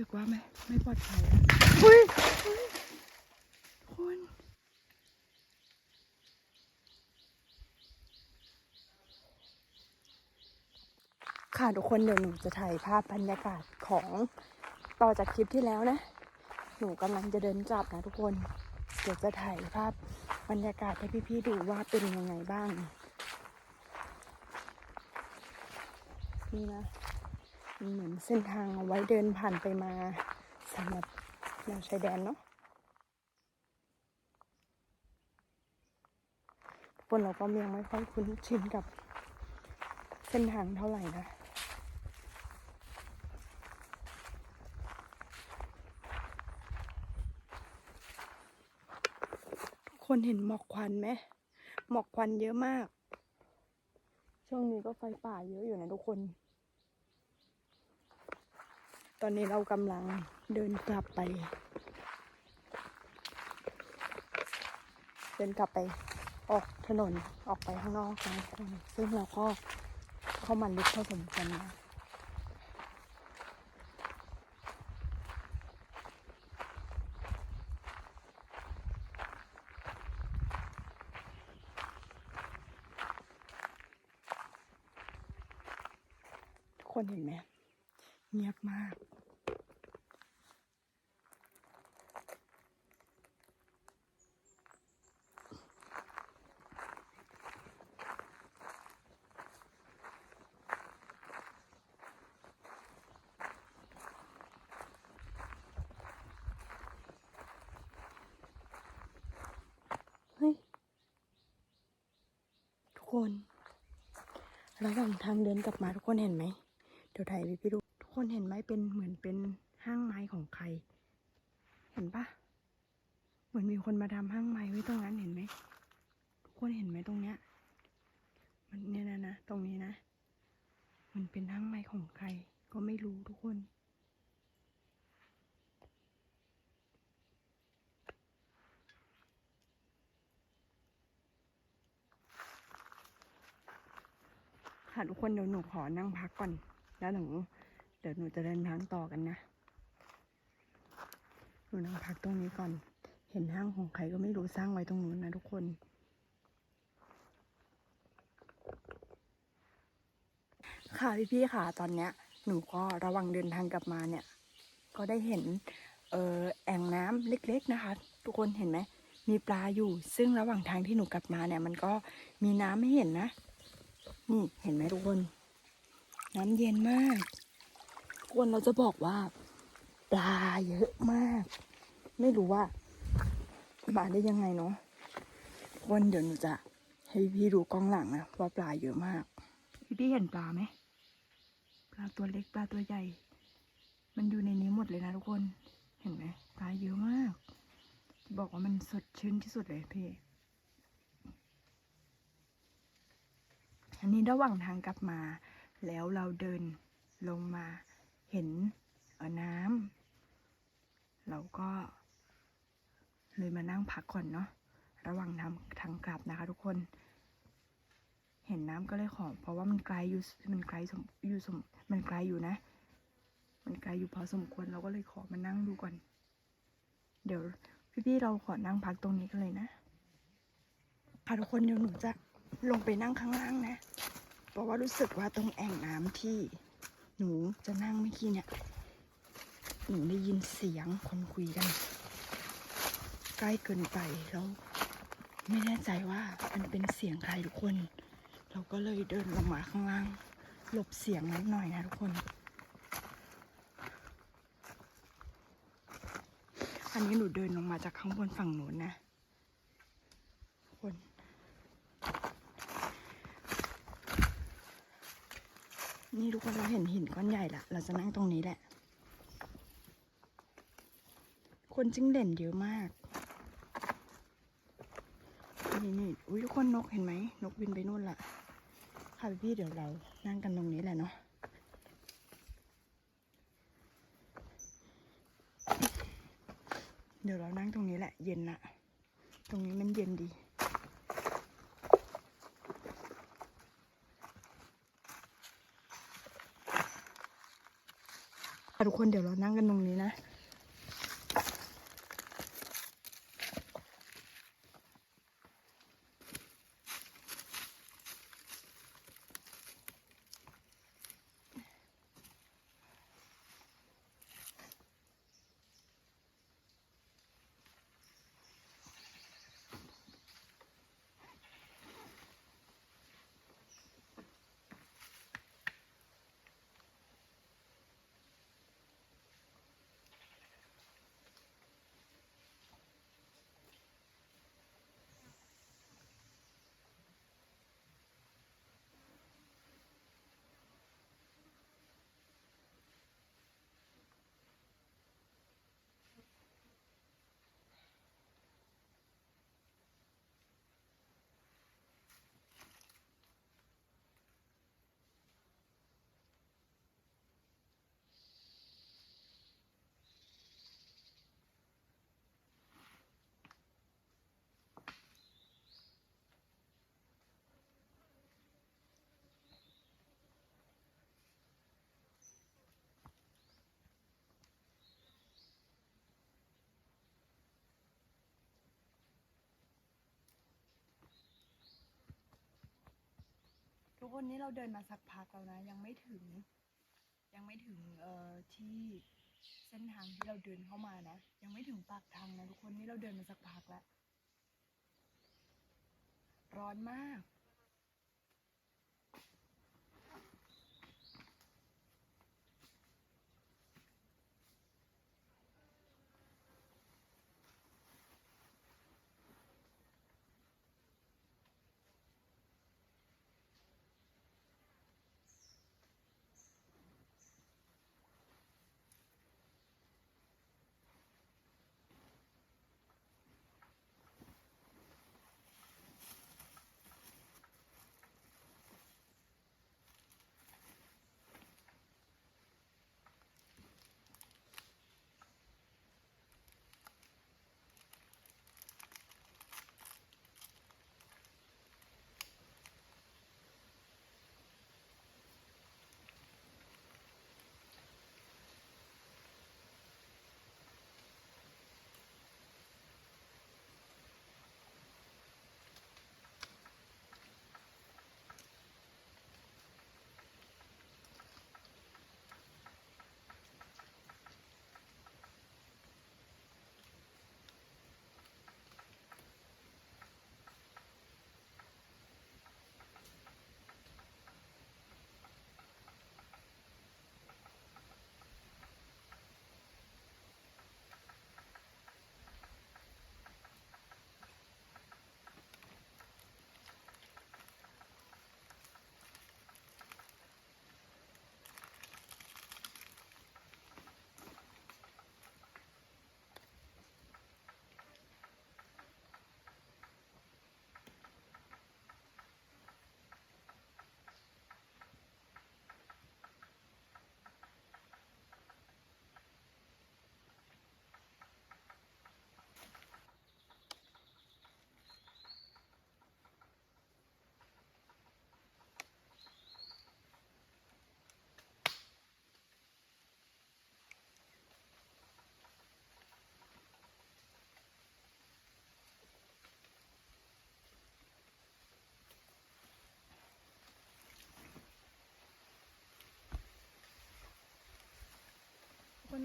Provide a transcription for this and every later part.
สึกว่าไม่ไม่ปลอดภัยอะเฮ้ยเฮ้ยคุณค่ะทุกคนเดี๋ยวหนูจะถ่ายภาพบรรยากาศของต่อจากคลิปที่แล้วนะ หนูกำลังจะเดินกลับนะทุกคน เดี๋ยวจะถ่ายภาพบรรยากาศให้พี่ๆดูว่าเป็นยังไงบ้าง นี่นะ มันเหมือนเส้นทางเอาไว้เดินผ่านไปมาสำหรับแนวชายแดนเนาะคนเราก็ยังไม่ค่อยคุ้นชินกับเส้นทางเท่าไหร่นะคนเห็นหมอกควันไหมหมอกควันเยอะมาก ช่วงนี้ก็ไฟป่าเยอะอยู่นะทุกคน ตอนนี้เรากำลังเดินกลับไป เดินกลับไปออกถนนออกไปข้างนอกนะทุกคนซึ่งเราก็เข้ามาลึกพอสมควรนะทุกคนเห็นไหมเงียบ มาก เฮ้ย ทุกคน ระหว่างทางเดินกลับมาทุกคนเห็นไหม เดี๋ยวถ่ายให้พี่ดู คนเห็นไหมเป็นเหมือนเป็นห้างไม้ของใคร เห็นปะเหมือนมีคนมาทำห้างไม้ไว้ตรงนั้นเห็นไหมทุกคนเห็นไหมตรงเนี้ย มันเนี่ยนะนะตรงนี้นะ มันเป็นห้างไม้ของใคร ก็ไม่รู้ทุกคนค่ะทุกคนเดี๋ยวหนูขอนั่งพักก่อน แล้วหนู เดี๋ยวหนูจะเดินทางต่อกันนะ หนูนั่งพักตรงนี้ก่อน เห็นห้างของใครก็ไม่รู้สร้างไว้ตรงนู้นนะทุกคนค่ะพี่ๆค่ะตอนเนี้ยหนูก็ระวังเดินทางกลับมาเนี่ย ก็ได้เห็นเอ่อแอ่งน้ำเล็ก ๆนะคะ ทุกคนเห็นไหมมีปลาอยู่ ซึ่งระหว่างทางที่หนูกลับมาเนี่ย มันก็มีน้ำให้เห็นนะ นี่เห็นไหมทุกคน น้ำเย็นมาก คนเราจะบอกว่าปลาเยอะมาก ไม่รู้ว่ามาได้ยังไงเนาะทุกคนเดี๋ยวหนูจะให้พี่ดูกล้องหลังนะว่าปลาเยอะมาก พี่พี่เห็นปลาไหมปลาตัวเล็กปลาตัวใหญ่ มันอยู่ในนี้หมดเลยนะทุกคนเห็นไหมปลาเยอะมาก บอกว่ามันสดชื่นที่สุดเลยพี่อันนี้ระหว่างทางกลับมา แล้วเราเดินลงมา เห็นเอ่อน้ำเราก็เลยมานั่งพักก่อนเนาะระหว่างทางทางกลับนะคะ ทุกคน เห็นน้ำก็เลยขอเพราะว่ามันไกลอยู่มันไกลสมอยู่สมมันไกลอยู่นะ มันไกลอยู่พอสมควรเราก็เลยขอมานั่งดูก่อน เดี๋ยวพี่ๆเราขอนั่งพักตรงนี้กันเลยนะค่ะทุกคนเดี๋ยวหนูจะลงไปนั่งข้างล่างนะ เพราะว่ารู้สึกว่าตรงแอ่งน้ำที่ หนูจะนั่งเมื่อกี้เนี่ย หนูได้ยินเสียงคนคุยกัน ใกล้เกินไปแล้วไม่แน่ใจว่ามันเป็นเสียงใครทุกคน เราก็เลยเดินลงมาข้างล่างหลบเสียงนิดหน่อยนะทุกคน อันนี้หนูเดินลงมาจากข้างบนฝั่งนู้นนะคน นี่ทุกคนเราเห็นหินก้อนใหญ่ละเราจะนั่งตรงนี้แหละ คนจิ้งเด่นเยอะมาก นี่นี่อุ้ยทุกคนนกเห็นไหม นกบินไปนู่นละค่ะพี่เดี๋ยวเรานั่งกันตรงนี้แหละเนาะเดี๋ยวเรานั่งตรงนี้แหละ เย็นละตรงนี้มันเย็นดี ทุกคนเดี๋ยวเรานั่งกันตรงนี้นะ คนนี้เราเดินมาสักพักแล้วนะ ยังไม่ถึง ยังไม่ถึงเอ่อที่เส้นทางที่เราเดินเข้ามานะ ยังไม่ถึงปากทางนะทุกคนนี่เราเดินมาสักพักแล้ว ร้อนมาก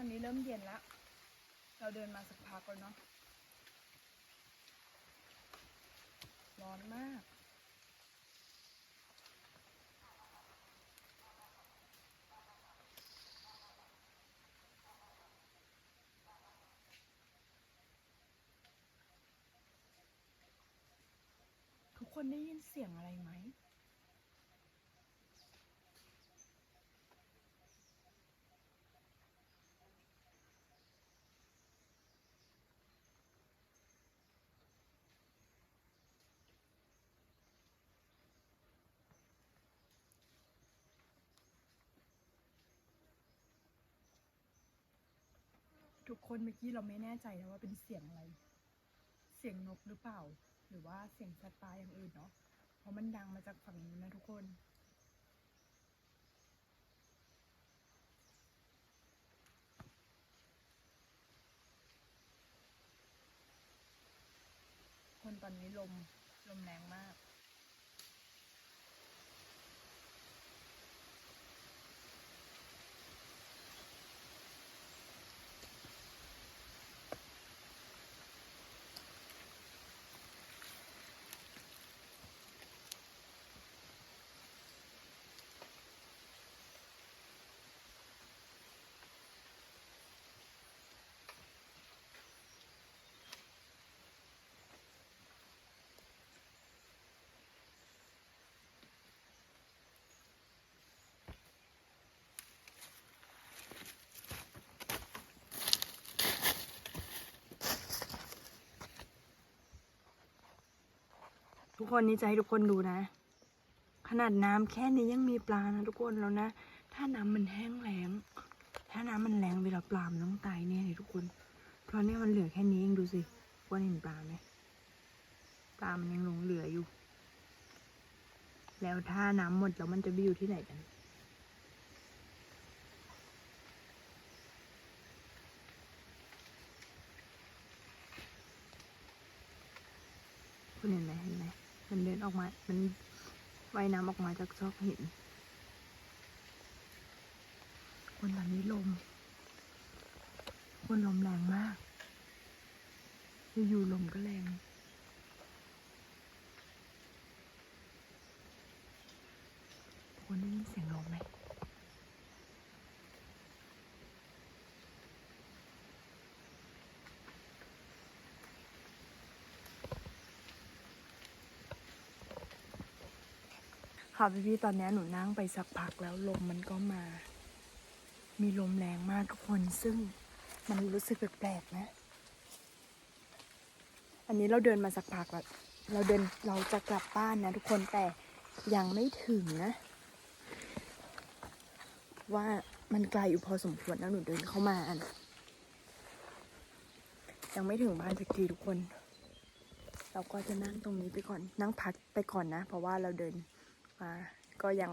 ทุกคนตอนนี้เริ่มเย็นแล้ว เราเดินมาสักพักแล้วเนาะ ร้อนมาก ทุกคนได้ยินเสียงอะไรไหม ทุกคนเมื่อกี้เราไม่แน่ใจนะว่าเป็นเสียงอะไร เสียงนกหรือเปล่า หรือว่าเสียงสัตว์ป่าอย่างอื่นเนาะเพราะมันดังมาจากฝั่งนี้นะทุกคน คนตอนนี้ลมลมแรงมาก ทุกคนนี้จะให้ทุกคนดูนะ ขนาดน้ำแค่นี้ยังมีปลานะทุกคนแล้วนะ ถ้าน้ำมันแห้งแล้ง ถ้าน้ำมันแรงเวลาปลามันต้องตายแน่เลยทุกคน เพราะเนี่ยมันเหลือแค่นี้เองดูสิว่าเห็นปลาไหมปลามันยังหลงเหลืออยู่ แล้วถ้าน้ำหมดแล้วมันจะไปอยู่ที่ไหนกัน คุณเห็นไหมเห็นไห มันเดินออกมา มันว่ายน้ำออกมาจากซอกหินคนตอนนี้ลมคนลมแรงมาก อยู่ๆลมก็แรงคนได้ยินเสียงลมไหม ค่ะพี่ๆตอนนี้หนูนั่งไปสักพักแล้วลมมันก็มา มีลมแรงมากทุกคนซึ่งมันรู้สึกแปลกๆนะ อันนี้เราเดินมาสักพักแล้วเราเดินเราจะกลับบ้านนะทุกคนแต่ยังไม่ถึงนะ ว่ามันไกลอยู่พอสมควรแล้วหนูเดินเข้ามาอันยังไม่ถึงบ้านสักทีทุกคน เราก็จะนั่งตรงนี้ไปก่อนนั่งพักไปก่อนนะ เพราะว่าเราเดิน มา ก็ยัง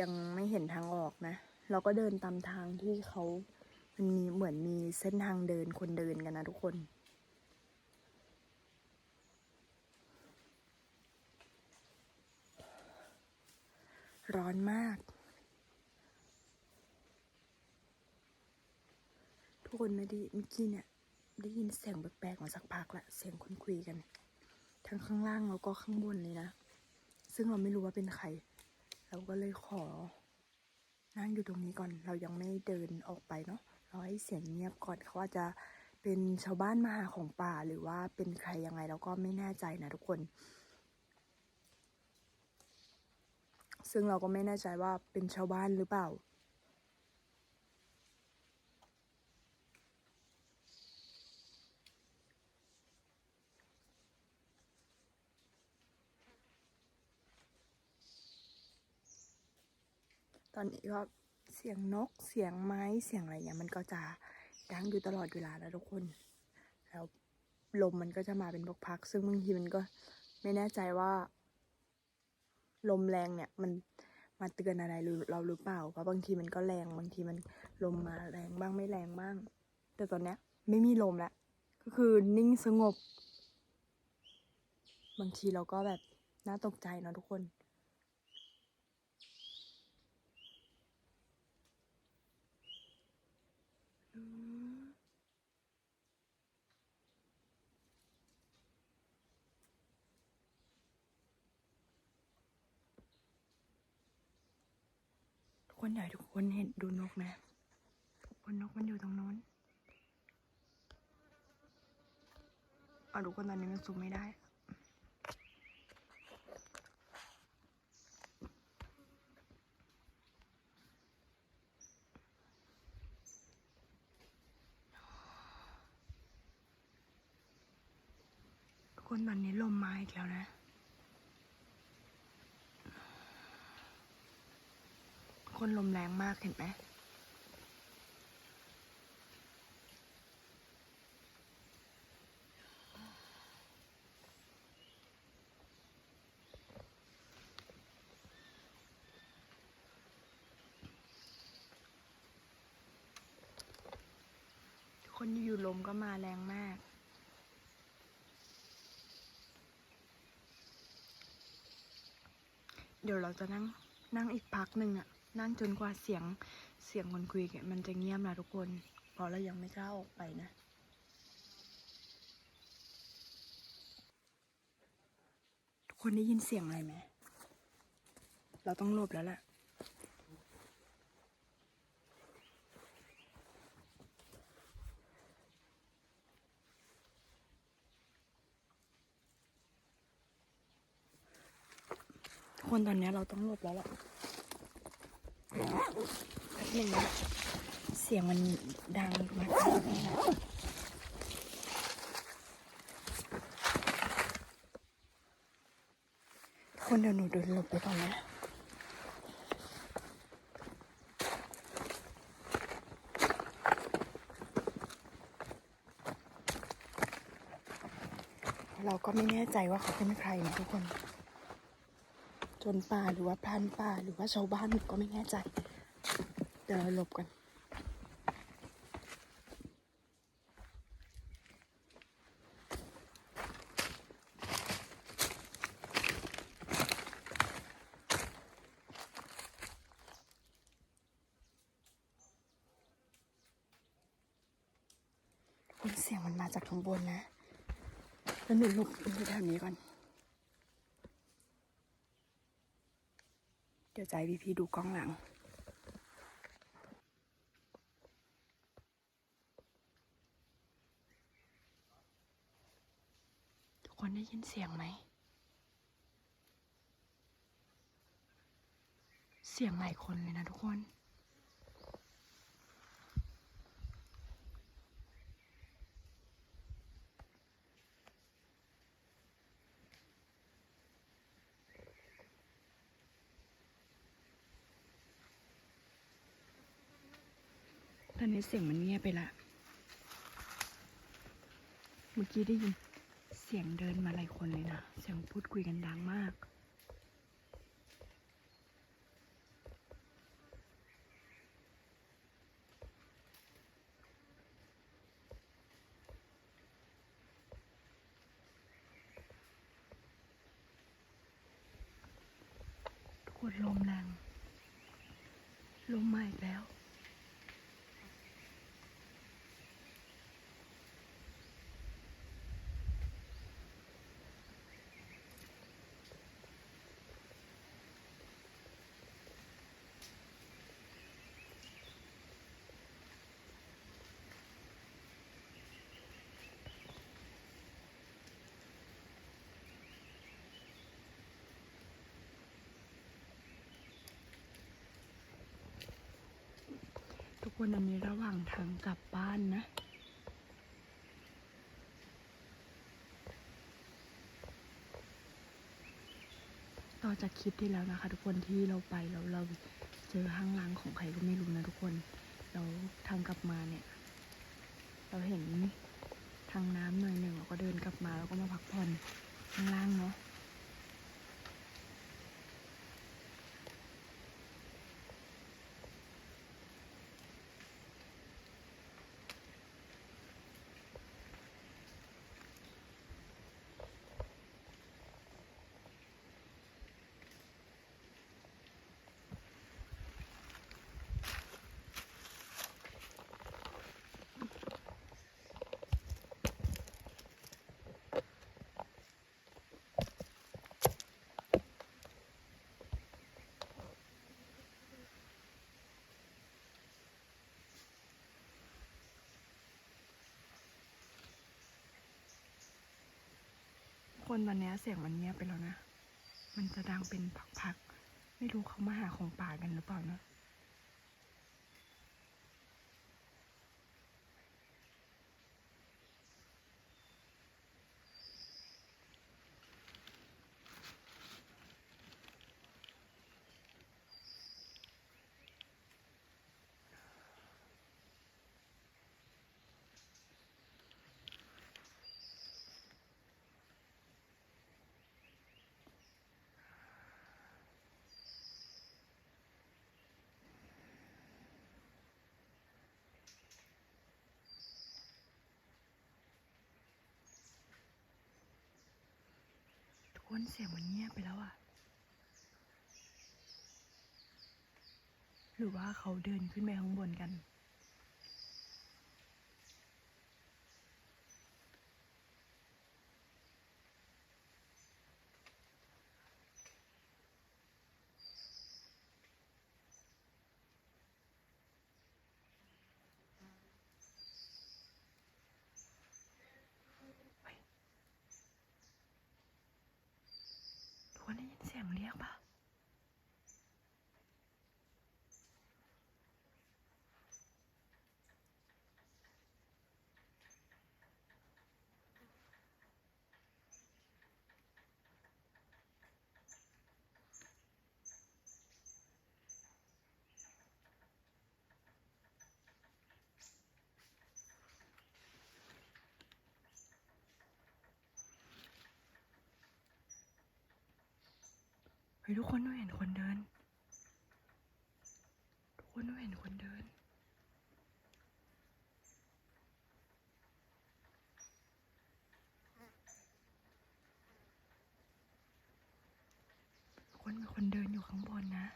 ยังไม่เห็นทางออกนะ เราก็เดินตามทางที่เขามันมีเหมือนมีเส้นทางเดินคนเดินกันนะทุกคน ร้อนมาก ทุกคนไม่ด้เมื่อกี้เนี่ยได้ยินเสียงแปลกๆมาสักพักละเสียงคนคุยกัน ทั้งข้างล่างแล้วก็ข้างบนเลยนะ ซึ่งเราไม่รู้ว่าเป็นใคร เราก็เลยขอ นั่งอยู่ตรงนี้ก่อน เรายังไม่เดินออกไปเนาะเราให้เสียงเงียบก่อนเขาอาจจะเป็นชาวบ้านมาหาของป่าหรือว่าเป็นใครยังไงเราก็ไม่แน่ใจนะทุกคน ซึ่งเราก็ไม่แน่ใจว่าเป็นชาวบ้านหรือเปล่า ต อนนี้ก็เสียงนกเสียงไม้เสียงอะไรเนี่ยมันก็จะดังอยู่ตลอดเวลาแล้วทุกคน แล้วลมมันก็จะมาเป็นพักๆซึ่งบางทีมันก็ไม่แน่ใจว่า ลมแรงเนี่ยมันมาเตือนอะไรเราหรือเปล่าเพราะบางทีมันก็แรงบางทีมันลมมาแรงบ้างไม่แรงบ้าง แต่ตอนเนี้ยไม่มีลมแล้วก็คือนิ่งสงบ บางทีเราก็แบบน่าตกใจเนาะทุกคน คนอยากให้ทุกคนเห็นดูนกนะคนนกมันอยู่ตรงโน้นเอาทุกคนตอนนี้มันซูมไม่ได้คนตอนนี้ลมมาอีกแล้วนะ คนลมแรงมากเห็นไหมคนอยู่ลมก็มาแรงมาก เดี๋ยวเราจะนั่งนั่งอีกพักหนึ่งอะ นั่งจนกว่าเสียงเสียงคนคุยกันมันจะเงียบนะทุกคน เพราะเรายังไม่กล้าออกไปนะทุกคนได้ยินเสียงอะไรไหมเราต้องหลบแล้วแหละคนตอนนี้เราต้องหลบแล้วแหละ หนึ่งเสียงมันดังมากนี่นะคนเดี๋ยวหนูเดินหลบไปก่อนนะเราก็ไม่แน่ใจว่าเขาเป็นใครนะทุกคน นป่าหรือว่าพรานป่าหรือว่าชาวบ้านหนูก็ไม่แน่ใจ เดี๋ยวเราหลบกันคนเสียงมันมาจากข้างบนนะ แล้วหนูหลบอยู่แถวนี้ก่อน เดี๋ยวใจพี่พี่ๆดูกล้องหลัง ทุกคนได้ยินเสียงไหม เสียงหลายคนเลยนะทุกคน ตอนนี้เสียงมันเงียบไปละ เมื่อกี้ได้ยินเสียงเดินมาหลายคนเลยนะ เสียงพูดคุยกันดังมากทุกคนลมแรง ลมมาอีกแล้ว ทุก คนอันนี้ระหว่างทางกลับบ้านนะ ต่อจากคลิปที่แล้วนะคะ ทุกคนที่เราไปแล้วเราเจอห้างล้างของใครก็ไม่รู้นะทุกคนแล้วทางกลับมาเนี่ย เราเห็นทางน้ำหน่อยหนึ่งเราก็เดินกลับมาแล้วก็มาพักผ่อนข้างล่างเนาะ คนวันนี้เสียงมันเงียบไปแล้วนะ มันจะดังเป็นพักๆ ไม่รู้เขามาหาของป่ากันหรือเปล่านะ มันเสียงมันเงียบไปแล้วอะหรือว่าเขาเดินขึ้นไปข้างบนกัน ฮ้ยทุกคนหนูเห็นคนเดิน ทุกคนหนูเห็นคนเดิน ทุกคนมีคนเดินอยู่ข้างบนนะ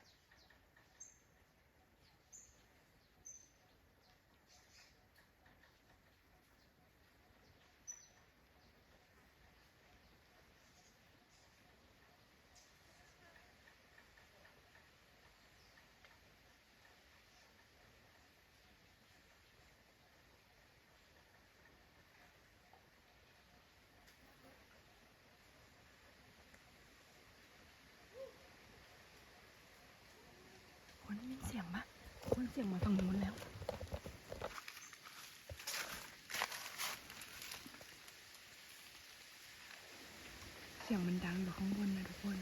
คนได้ ยินเสียงปะคนเสียงมาฝั่งนู้นแล้วเสียงมันดังอยู่ข้างบนนะทุกคน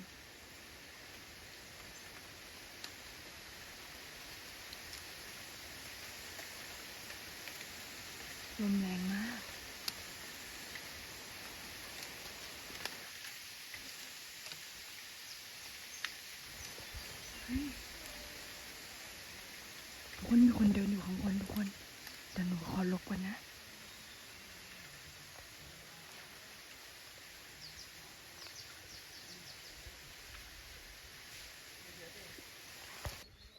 ลมแรงมาก เฮ้ยทุกคนมีคนเดินอยู่ข้างบนทุกคนแต่หนูขอหลบก่อนนะ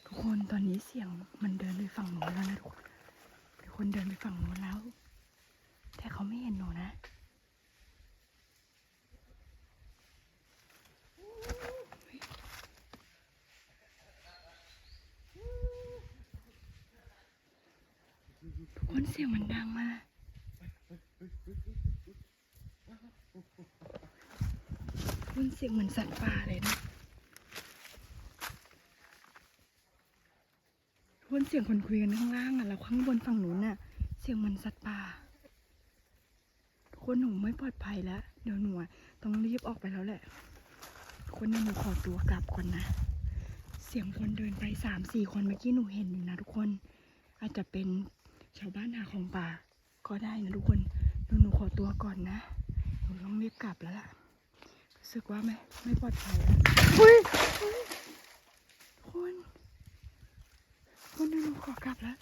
ทุกคน ตอนนี้เสียงมันเดินไปฝั่งโน้นแล้วนะทุกคนมีคนเดินไปฝั่งโน้นแล้ว แต่เขาไม่เห็นหนูนะทุกคนเสียงมันดังมากทุกคนเสียงเหมือนสัตว์ป่าเลยนะทุกคน เสียงคนคุยกันข้างล่างอะ แล้วข้างบนฝั่งนู้นน่ะ เสียงมือนสัตว์ป่าทุกคนหนูไม่ปลอดภัยแล้ว เดี๋ยวหนูต้องรีบออกไปแล้วแหละทุกคนเดี๋ยวหนูขอตัวกลับก่อนนะ เสียงคนเดินไปสามสี่คนเมื่อกี้หนูเห็นอยู่นะทุกคน อาจจะเป็นชาวบ้านหาของป่า ก็ได้นะทุกคนหนูหนูขอตัวก่อนนะ หนูต้องรีบกลับแล้วล่ะ รู้สึกว่าไม่ไม่ปลอดภัยแล้วอุ้ยคนทุก คนเดี๋ยวหนูขอกลับแล้ว